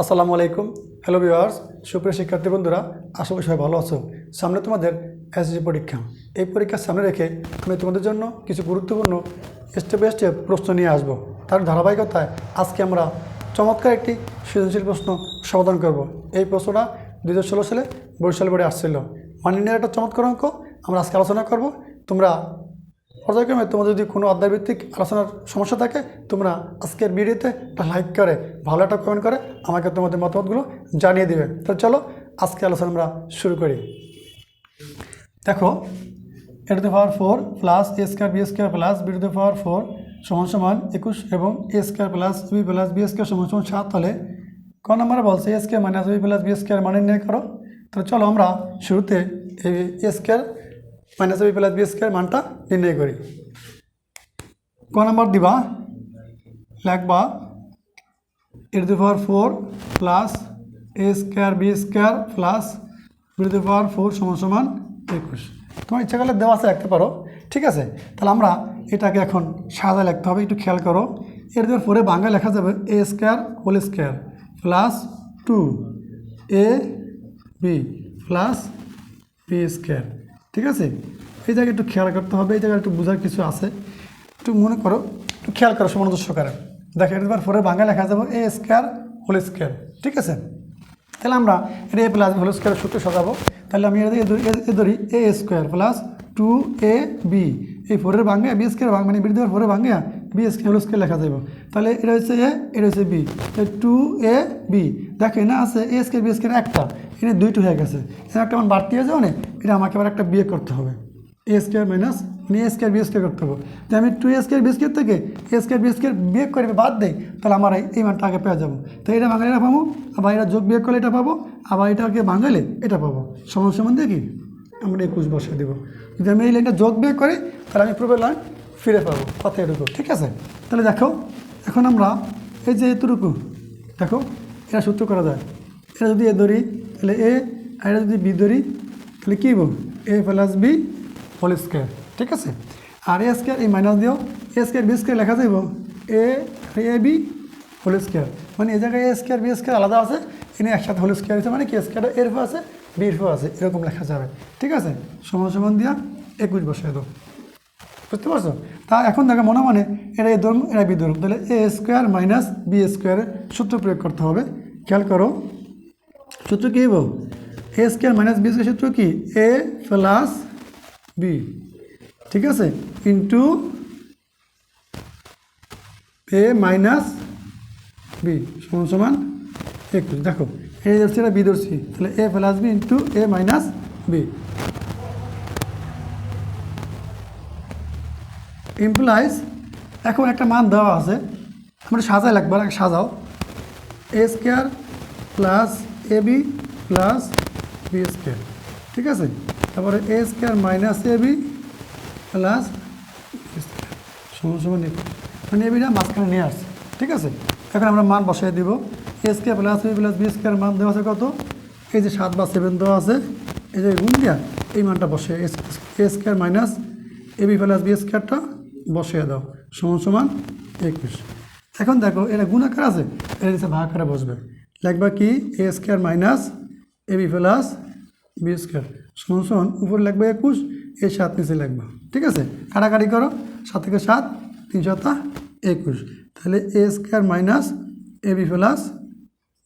আসসালামু আলাইকুম। Hello viewers সুপ্রিয় শিক্ষার্থী বন্ধুরা, আশা করি সবাই ভালো আছো। সামনে তোমাদের এসএসসি পরীক্ষা। এই পরীক্ষার সামনে রেখে আমি তোমাদের জন্য কিছু গুরুত্বপূর্ণ স্টেপ বাই স্টেপ প্রশ্ন নিয়ে আসব। তার ধারাবাহিকতায় আজকে আমরা চমৎকার একটি সৃজনশীল প্রশ্ন সমাধান করব। এই প্রশ্নটা দু হাজার ষোলো সালে বরিশাল বোর্ডে আসছিল। মানিনের একটা চমৎকার অঙ্ক আমরা আজকে আলোচনা করব। তোমরা পর্যায়ক্রমে তোমাদের যদি কোনো অধ্যায়ভিত্তিক আলোচনার সমস্যা থাকে, তোমরা আজকের ভিডিওতে একটা লাইক করে, ভালো একটা কমেন্ট করে আমাকে তোমাদের মতামতগুলো জানিয়ে দিবে। তো চলো, আজকে আলোচনা আমরা শুরু করি। দেখো A to the power four plus A square B square plus B to the power four সমান সমান একুশ এবং A square plus B plus B square সমান সমান সাত হলে ক নম্বরে বলছে A square minus B plus B square মানে নির্ণয় করো। তো চলো আমরা শুরুতে এই A square minus B plus B square মানটা নির্ণয় করি। ক নাম্বার দিবা? লিখবা A to the power four plus A square B square plus B to power four সমান সমান একুশ। তোমার ইচ্ছা করলে দেওয়া আছে রাখতে পারো। ঠিক আছে? তাহলে আমরা এটাকে এখন সাদা লিখতে হবে, একটু খেয়াল করো। এর দেওয়ার পরে বাংলা লেখা যাবে A square whole square plus two A B plus B square ঠিক আছে? এই জায়গায় একটু খেয়াল করতে হবে, এই জায়গায় একটু বোঝার কিছু আছে। একটু মনে করো, একটু খেয়াল করো সমানোদর্শ সহকারে। দেখো, এবার পরে বাংলা লেখা যাব এ স্কোয়ার, হোল স্কোয়ার, ঠিক আছে? তাহলে আমরা এটা এ প্লাস হোল স্কোয়ার সূত্র সাজাবো তাহলে আমি এটা ধরি- A- square plus two A B এই ফোরের ভাঙে বি স্কোয়ার ভাঙ মানে বৃদ্ধি ফোরে ভাঙে বি স্কোয়ার হোল স্কোয়ার লেখা যাবে তাহলে এটা হচ্ছে এ এটা হচ্ছে বি টু এ বি দেখো, এখানে আছে এ স্কোয়ার বি স্কোয়ার একটা। এখানে দুইটা হয়ে গেছে। এখানে একটা আমার বাড়তি হয়ে যাবে না এটা আমাকে আবার একটা বিয়ে করতে হবে। এ স্কোয়ার মাইনাস মানে এ স্কোয়ার বি স্কোয়ার করতে হবে। তো আমি two A square B square থেকে এ স্কোয়ার বি স্কোয়ার বিয়োগ করে বাদ দেই, তাহলে আমার এই- মানটা আগে পেয়ে যাব। তো এটা ভাঙালে এটা পাবো, আবার এটা যোগ বিয়োগ করলে এটা পাবো, আবার এটাকে ভাঙালে এটা পাবো। সমান দিয়ে কি? আমরা একুশ বসে দেবো। যদি আমি এই লাইনটা যোগ বিয়োগ করি, তাহলে আমি পূর্বের লাইন ফিরে পাবো। কথা এটুকু, ঠিক আছে? তাহলে দেখো এখন আমরা এই যে এতটুকু, দেখো, এটা সূত্র করা যায়। এটা যদি এ ধরি, তাহলে এ, আর এটা যদি বি ধরি, তাহলে কী বল A plus B whole square, ঠিক আছে? আর এ স্কোয়ার, এই মাইনাস দিও, এ স্কোয়ার, বি স্কোয়ার লেখা যাইব, A A B whole square. মানে এই জায়গায় এ স্কোয়ার, বি স্কোয়ার আলাদা আছে, এনে একসাথে হোল স্কোয়ার আছে মানে কি, স্কোয়ার এর ফো আছে বির ফো আছে, এরকম লেখা যাবে, ঠিক আছে? সমান সমান দিয়া একুশ বসে দাও, বুঝতে পারছ? তা এখন দেখো মনে মনে এটা এ ধরুন এটা বি ধরুন তাহলে এ স্কোয়ার মাইনাস বি স্কোয়ারের সূত্র প্রয়োগ করতে হবে। খেয়াল করো। সূত্র কী হইব? A square minus B square সূত্র কি? A plus B. ঠিক আছে? ইন্টু এ মাইনাস বি সমান সমান একুশ দেখো এই ধরছি এটা বি ধরছি। তাহলে A plus B into A minus B. Implies এখন একটা মান দেওয়া আছে। আমরা সাজাই লাগবে, আগে সাজাও। A square plus A B plus B square ঠিক আছে? তারপরে A square minus A B plus সমান সমান একুশ মানে এবিটা মাঝখানে নিয়ে আসছে। ঠিক আছে? এখন আমরা মান বসাই দিব। A square plus B plus B square মান দেওয়া আছে কত? এই যে সাত বা সেভেন দেওয়া আছে। এই যে গুণ দিয়া, এই মানটা বসে। A square minus A B plus B স্কোয়ারটা বসিয়ে দাও। সমান সমান একুশ। এখন দেখো, এটা গুণ আকার আছে এটা নিচে ভাগ আকারে বসবে। লিখবা কি? A square minus A B plus B square সমান সমান উপরে লাগবে একুশ এই সাত নিচে লাগবে ঠিক আছে? কাটাকাটি করো, সাত থেকে সাত, তিন সাতা একুশ। তাহলে A square minus A B plus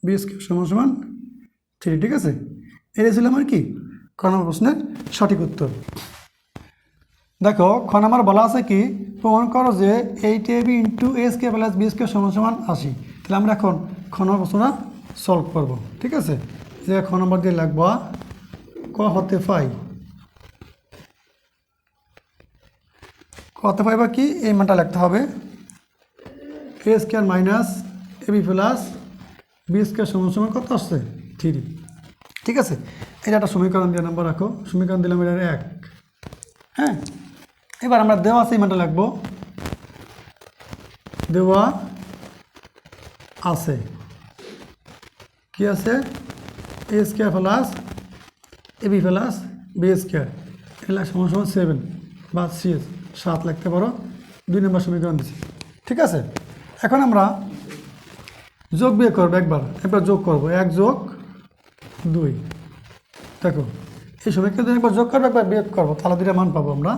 B square সমান সমান থ্রি, ঠিক আছে? এটা ছিল আমার কি? ক নম্বর প্রশ্নের সঠিক উত্তর। দেখো, খ নাম্বার বলা আছে কি? প্রমাণ করো যে eight A B into S K plus B square সমান সমান আশি। তাহলে আমরা এখন খ নম্বর সলভ করব, ঠিক আছে? যে খ নম্বর দিয়ে লাগবা ক হতে পাই। ক হতে পাই বা কি? এই মানটা লিখতে হবে। A square minus A B plus B square সমান সমান কত আসছে? থ্রি ঠিক আছে? এটা একটা সমীকরণ দিয়ে নাম্বার রাখো। সমীকরণ দিলাম এটা এক। হ্যাঁ? এবার আমরা দেওয়া এই লাগবো দেওয়া আছে। কি আছে? A square plus A B plus B square এটা সমান সমান সেভেন বা সিএস সাত লাগতে পারো। দুই নম্বর সমীকরণ দিচ্ছি ঠিক আছে? এখন আমরা যোগ বিয়োগ করব একবার। একবার যোগ করব। এক যোগ দুই। দেখো, এই সমীকরণ একবার যোগ করব, একবার বিয়োগ করব, তাহলে দুটা মান পাবো আমরা।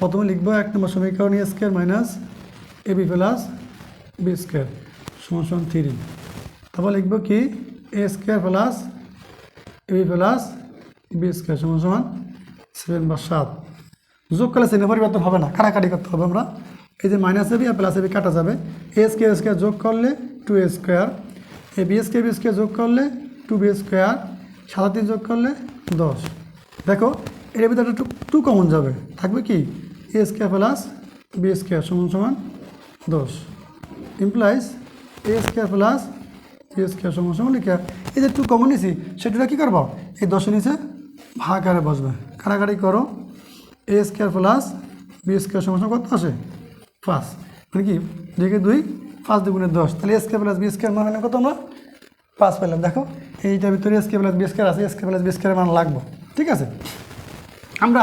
প্রথমে লিখব এক নম্বর সমীকরণ A square minus A B plus B square সমান থ্রি তারপর লিখব কি? A square plus A B plus B square সমান সমান সেভেন বা সাত। যোগ করলে চিহ্ন পরিবর্তন হবে না, কাটাকাটি করতে হবে আমরা। এই যে মাইনাস এবি আর প্লাস এবি কাটা যাবে। এ স্কোয়ার স্কোয়ার যোগ করলে two A square A B square B square যোগ করলে টু বি স্কোয়ার সাত তিন যোগ করলে দশ। দেখো, এর ভিতরে টু টু কমন যাবে। থাকবে কি? A square plus B square সমান সমান দশ। Implies A square plus B square সমান সমান লিখে এই যে টু কমন নিছি, সেটা কী করব? এই দশের নিচে ভাগ আরে বসবে। কাটাকাটি করো A square plus B square সমান সমান কত আসে? পাঁচ। মানে কি? দুইকে দুই, পাঁচ দুগুণে দশ। তাহলে A square plus B square মান কত আমরা? পাঁচ পেলাম। দেখো, এইটার ভিতরে S K plus B square আছে এস কে প্লাস বি স্কোয়ারের মান লাগবো। ঠিক আছে? আমরা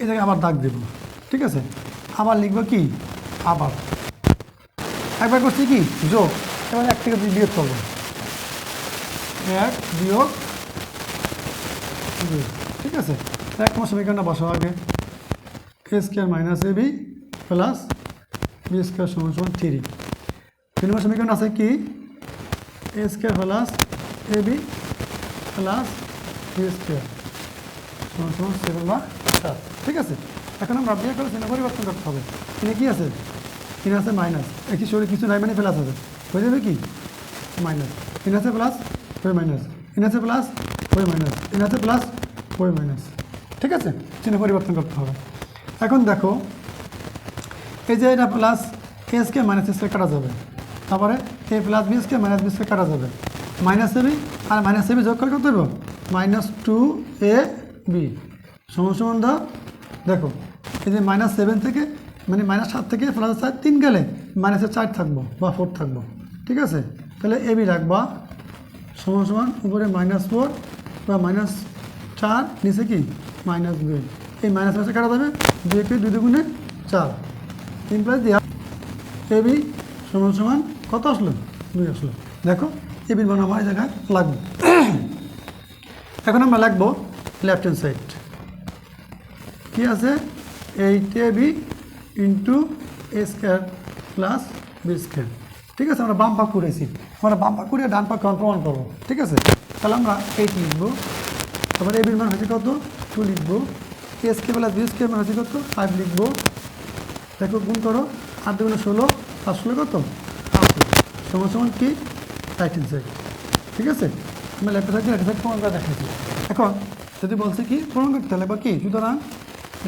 এই জায়গায় আবার দাগ দেব। ঠিক আছে? আবার লিখব কি? আবার। একবার করছি কি? যোগ। এবার এক থেকে দুই বিয়োগ করব। এক বিয়োগ ঠিক আছে? এক নম্বর সমীকরণটা বসাও আগে A square minus A B plus B square সমান সমান থ্রি তিন নম্বর সমীকরণ আছে কি? A square plus A B plus B square সমান সমান সেভেন বা সাত ঠিক আছে? এখন আমরা বিয়ে করে চিহ্ন পরিবর্তন করতে হবে। এখানে কি আছে? তিন আছে মাইনাস একই শরীর কিছু নাই মানে প্লাস আছে। হয়ে যাবে কি? মাইনাস তিন আছে প্লাস ওই মাইনাস তিন আছে প্লাস ওই মাইনাস তিন আছে প্লাস ওই মাইনাস ঠিক আছে? চিহ্ন পরিবর্তন করতে হবে। এখন দেখো, এই যে এটা প্লাস এসকে মাইনাস এসকে কাটা যাবে। তারপরে A plus B S K minus B S K কাটা যাবে। মাইনাস এবি আর মাইনাস এবি যোগ করে কত দেবো মাইনাস টু এ বি সমান সমান দেখো এই যে মাইনাস সেভেন থেকে মানে মাইনাস সাত থেকে প্লাস চার, তিন গেলে মাইনাসে চার থাকব বা ফোর থাকব। ঠিক আছে? তাহলে এবি রাখবা। সমান সমান উপরে মাইনাস ফোর বা মাইনাস চার, নিচে কি? মাইনাস দুই। এই মাইনাস মাসে কাটা যাবে দুই কে দুই দুগুণে চার। ইমপ্লাস দেওয়া এবি সমান সমান কত আসলো? দুই আসলো। দেখো এবির মান আমার জায়গায় লাগবে। এখন আমরা লাগবো লেফট হ্যান্ড সাইড কি আছে? Eight A B into A square plus B square ঠিক আছে, আমরা বাম করেছি। আমরা বাম করে ডান পাক প্রমাণ করব। ঠিক আছে? তাহলে আমরা এইট লিখব। তারপরে এবির মান হচ্ছে কত? টু লিখব। A square plus B square মান হচ্ছে কত? ফাইভ লিখব। দেখো, গুণ করো। আট দুগুণে ষোলো আর ষোলো কত? সমান সমান কি? রাইট হ্যান্ড ঠিক আছে? আমি লেফট সাইড রাইট সাইড প্রমাণ করে দেখাচ্ছি। এখন যদি বলছে কি প্রমাণ করতে হলে বা কি? সুতরাং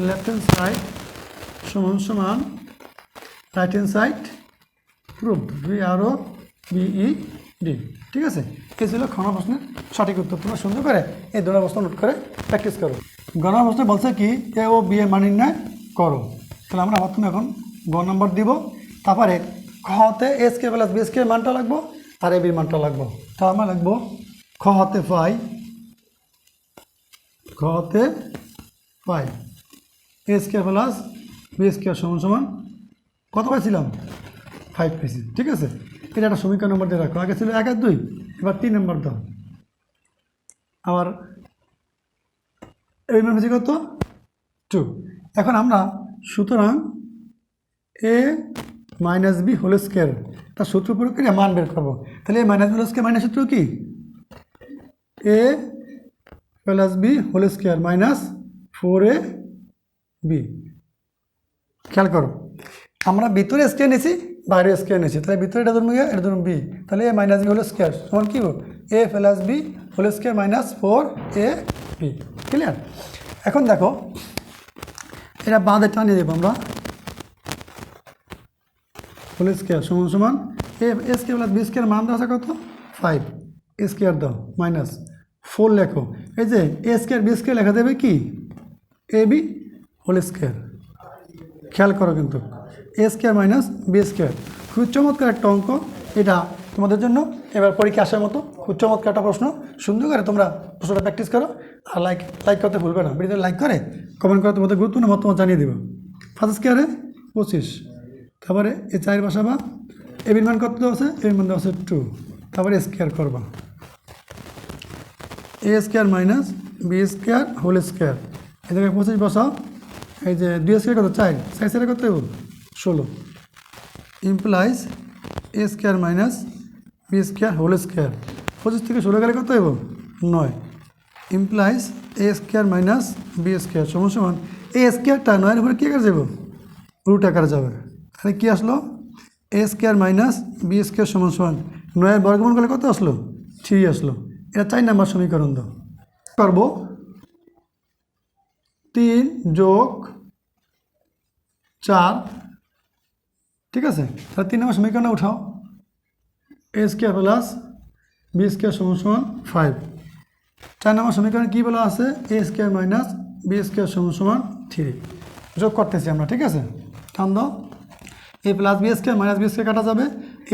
লেফট হ্যান্ড সাইড সমান সমান রাইট হ্যান্ড সাইড প্রুভ ভি আরও বিই ডি ঠিক আছে? এই ছিল ক্ষমা প্রশ্নের সঠিক উত্তর। তোমরা সুন্দর করে এই দুটো প্রশ্ন নোট করে প্র্যাকটিস করো। গণনা প্রশ্ন বলছে কি এ ও বি এর মান নির্ণয় করো। তাহলে আমরা প্রথমে এখন গ নম্বর দিব। তারপরে খ হতে S K plus B S K মানটা লাগবো, আর এ বির মানটা লাগবো। তা আমরা লাগবো খ হতে পাই খ S K plus B S K সমান সমান কত পাইছিলাম? ফাইভ পেয়েছি ঠিক আছে? এটা একটা সমীকরণ নম্বর দিয়ে রাখো। আগে ছিল এক আর দুই, এবার তিন নম্বর দাও। আবার এই মান হচ্ছে কত? টু এখন আমরা সুতরাং A minus B whole square তার সূত্র প্রয়োগ করে মান বের করব। তাহলে A minus B whole square minus সূত্র কি? A plus B whole square minus four A B. খেয়াল করো, আমরা ভিতরে স্কোয়ার নিয়েছি বাইরে স্কোয়ার নিয়েছি তাহলে ভিতরে এটা ধরুন এটা ধরুন বি। তাহলে এ মাইনাস বি হলো স্কোয়ার সমান কী A plus B whole square minus four A B clear এখন দেখো, এটা বাঁধে টানিয়ে দেবো আমরা। হোল স্কোয়ার সমান সমান A A square plus B square মান দেওয়া কত? ফাইভ এ স্কোয়ার দাও মাইনাস ফোর লেখো। এই যে এ স্কোয়ার বি স্কোয়ার লেখা দেবে কি? A B whole square. খেয়াল করো কিন্তু A square minus B square. খুব চমৎকার একটা অঙ্ক, এটা তোমাদের জন্য। এবার পরীক্ষা আসার মতো খুব চমৎকার একটা প্রশ্ন। সুন্দর করে তোমরা প্রশ্নটা প্র্যাকটিস করো, আর লাইক লাইক করতে ভুলবে না। ভিডিওতে লাইক করে কমেন্ট করে তোমাদের গুরুত্বপূর্ণ মতামত জানিয়ে দেবো। ফার্স্ট স্কোয়ারে পঁচিশ, তারপরে এ চার বসাবা এবির মান কত আছে? এবির মান দেওয়া আছে টু তারপরে স্কোয়ার করবা। A square minus B square whole square এই জায়গায় পঁচিশ বসাও এই যে দুই স্কোয়ার কত? চার। চার কত? ষোলো। Implies A square minus B square whole square পঁচিশ থেকে ষোলো গেলে কত হইব? নয়। Implies A square minus B square সমান সমান এ স্কোয়ারটা নয়ের উপরে কী আকার যাব রুট আকার যাবে। তাহলে কী আসলো? A square minus B square সমান সমান নয়ের বর্গমূল করলে কত আসলো? থ্রি আসলো। এটা চার নাম্বার সমীকরণ দাও। করব। তিন যোগ চার। ঠিক আছে? তাহলে তিন নম্বর সমীকরণে উঠাও। A square plus B square সমান সমান ফাইভ চার নম্বর সমীকরণে কী বলা আছে? A square minus B square সমান সমান থ্রি যোগ করতেছি আমরা, ঠিক আছে? টান দাও। A plus B square minus B square কাটা যাবে।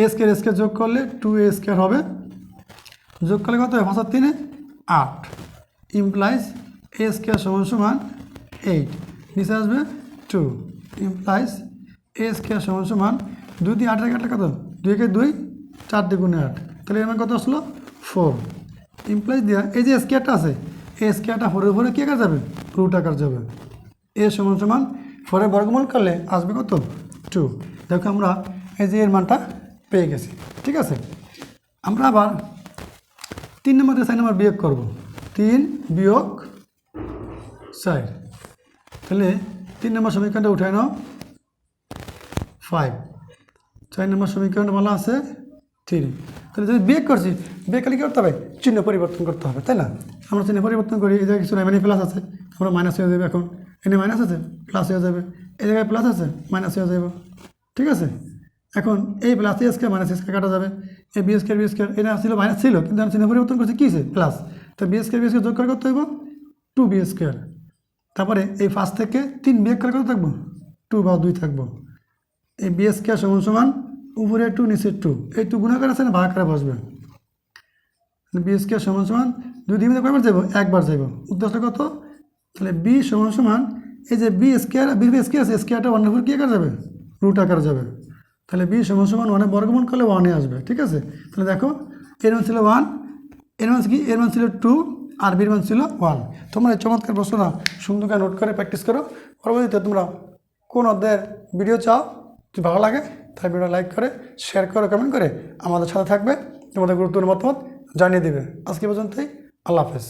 এ স্কোয়ার স্কোয়ার যোগ করলে টু এ স্কোয়ার হবে। যোগ করলে কত পাঁচার তিনে আট। ইমপ্লাইজ এ স্কোয়ার সমান সমান এইট নিচে আসবে টু ইমপ্লাইজ এ স্কোয়ার সমান সমান দুই দিয়ে আটের কাটলে কত? দুই কে দুই, চার দ্বিগুণে আট। তাহলে এর কত আসলো? ফোর ইমপ্লাইজ দেওয়া এই যে স্কোয়ারটা আছে, এই স্কোয়ারটা ফোরের উপরে কী আকার যাবে? রুট আকার যাবে। এ সমান সমান ফোরের বর্গমূল করলে আসবে কত? টু দেখো আমরা এই যে এর মানটা পেয়ে গেছি, ঠিক আছে? আমরা আবার তিন নম্বর থেকে চার নম্বর বিয়োগ করব। তিন বিয়োগ চার। তাহলে তিন নম্বর সমীকরণটা উঠায় নাও। ফাইভ চার নম্বর সমীকরণটা বলা আছে? থ্রি তাহলে যদি বিয়োগ করছি, বিয়োগ করলে কী করতে হবে? চিহ্ন পরিবর্তন করতে হবে, তাই না? আমরা চিহ্ন পরিবর্তন করি, এই জায়গায় কিছু না মানে প্লাস আছে। আমরা মাইনাস হয়ে যাবে এখন। এনে মাইনাস আছে প্লাস হয়ে যাবে। এই জায়গায় প্লাস আছে মাইনাস হয়ে যাবে। ঠিক আছে? এখন এই প্লাস এসকে মাইনাস এসকে কাটা যাবে। এই বি স্কোয়ার বি স্কোয়ার এটা ছিল মাইনাস ছিল, কিন্তু আমি চিহ্ন পরিবর্তন করছি, কী আছে প্লাস তো বি স্কোয়ার বি স্কোয়ার যোগ করে করতে হইব? টু বি স্কোয়ার তারপরে এই ফার্স্ট থেকে তিন বিয়োগ করে কত থাকব? টু বা দুই থাকব। এই বি স্কোয়ার সমান সমান উপরে টু, নিচে টু। এই টু গুণাকার আছে না, ভাগাকারে বসবে। বি স্কোয়ার সমান সমান দুই দিন কয়বার যাব একবার যাইব। উদ্দেশ্যটা কত? তাহলে বি সমান সমান এই যে বি স্কোয়ার বি স্কোয়ার আছে, স্কোয়ারটা ওয়ানের উপর কী আকার যাবে? রুট আকার যাবে। তাহলে বি সমান সমান ওয়ানে বর্গমূল করলে ওয়ানে আসবে, ঠিক আছে? তাহলে দেখো, এর ওয়ান ছিল ওয়ানের ওয়ান কি? এর মান ছিল টু আর বির মান ছিল ওয়ান তোমরা এই চমৎকার প্রশ্নটা সুন্দর করে নোট করে প্র্যাকটিস করো। পরবর্তীতে তোমরা কোন অধ্যায়ের ভিডিও চাও, যদি ভালো লাগে, তাহলে ভিডিও লাইক করে শেয়ার করে কমেন্ট করে আমাদের সাথে থাকবে। তোমাদের গুরুত্বপূর্ণ মতামত জানিয়ে দেবে। আজকে পর্যন্তই, আল্লাহ হাফেজ।